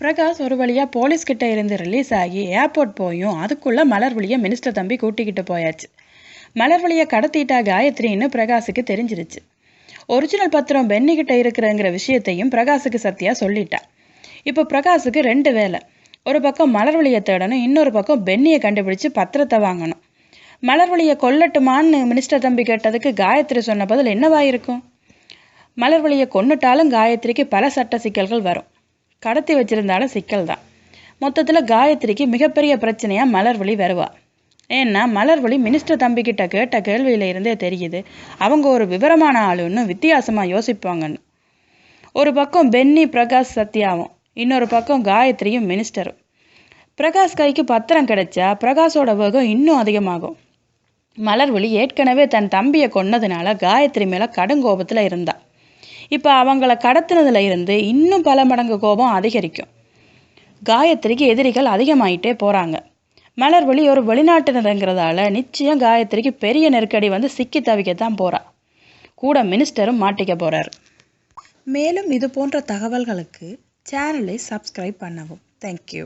பிரகாஷ் ஒரு வழியாக போலீஸ்கிட்ட இருந்து ரிலீஸ் ஆகி ஏர்போர்ட் போயும். அதுக்குள்ளே மலர்விழியை மினிஸ்டர் தம்பி கூட்டிக்கிட்டு போயாச்சு. மலர்விழியை கடத்திட்டா காயத்ரின்னு பிரகாஷுக்கு தெரிஞ்சிருச்சு. ஒரிஜினல் பத்திரம் பென்னிக்கிட்ட இருக்கிறங்கிற விஷயத்தையும் பிரகாஷுக்கு சத்யா சொல்லிட்டா. இப்போ பிரகாஷுக்கு ரெண்டு வேலை. ஒரு பக்கம் மலர்விழியை தேடணும் இன்னொரு பக்கம் பென்னியை கண்டுபிடிச்சு பத்திரத்தை வாங்கணும். மலர்விழியை கொல்லட்டுமான்னு மினிஸ்டர் தம்பி கேட்டதுக்கு காயத்ரி சொன்ன பதில் என்னவா இருக்கும் மலர்விழியை கொன்னுட்டாலும் காயத்ரிக்கு பல சட்ட சிக்கல்கள் வரும். கடத்தி வச்சிருந்தாலும் சிக்கல் தான் மொத்தத்தில் காயத்ரிக்கு மிகப்பெரிய பிரச்சனையாக மலர்விழி வருவா. ஏன்னா மலர்விழி மினிஸ்டர் தம்பிக்கிட்ட கேட்ட கேள்வியில இருந்தே தெரியுது. அவங்க ஒரு விவரமான ஆளுன்னு வித்தியாசமாக யோசிப்பாங்கன்னு. ஒரு பக்கம் பென்னி பிரகாஷ் சத்யாவும் இன்னொரு பக்கம் காயத்ரியும் மினிஸ்டரும். பிரகாஷ் கைக்கு பத்திரம் கிடைச்சா பிரகாஷோட வேகம் இன்னும் அதிகமாகும். மலர்விழி ஏற்கனவே தன் தம்பியை கொன்னதுனால காயத்ரி மேலே கடுங்கோபத்தில் இருந்தாள் இப்போ அவங்கள கடத்தினதுல இருந்து இன்னும் பல மடங்கு கோபம் அதிகரிக்கும். காயத்ரிக்கு எதிரிகள் அதிகமாயிட்டே போகிறாங்க மலர்விழி ஒரு வெளிநாட்டினருங்கிறதால நிச்சயம் காயத்ரிக்கு பெரிய நெருக்கடி வந்து சிக்கி தவிக்கத்தான் போறா. கூட மினிஸ்டரும் மாட்டிக்க போகிறார் மேலும் இது போன்ற தகவல்களுக்கு சேனலை சப்ஸ்கிரைப் பண்ணவும். தேங்க்யூ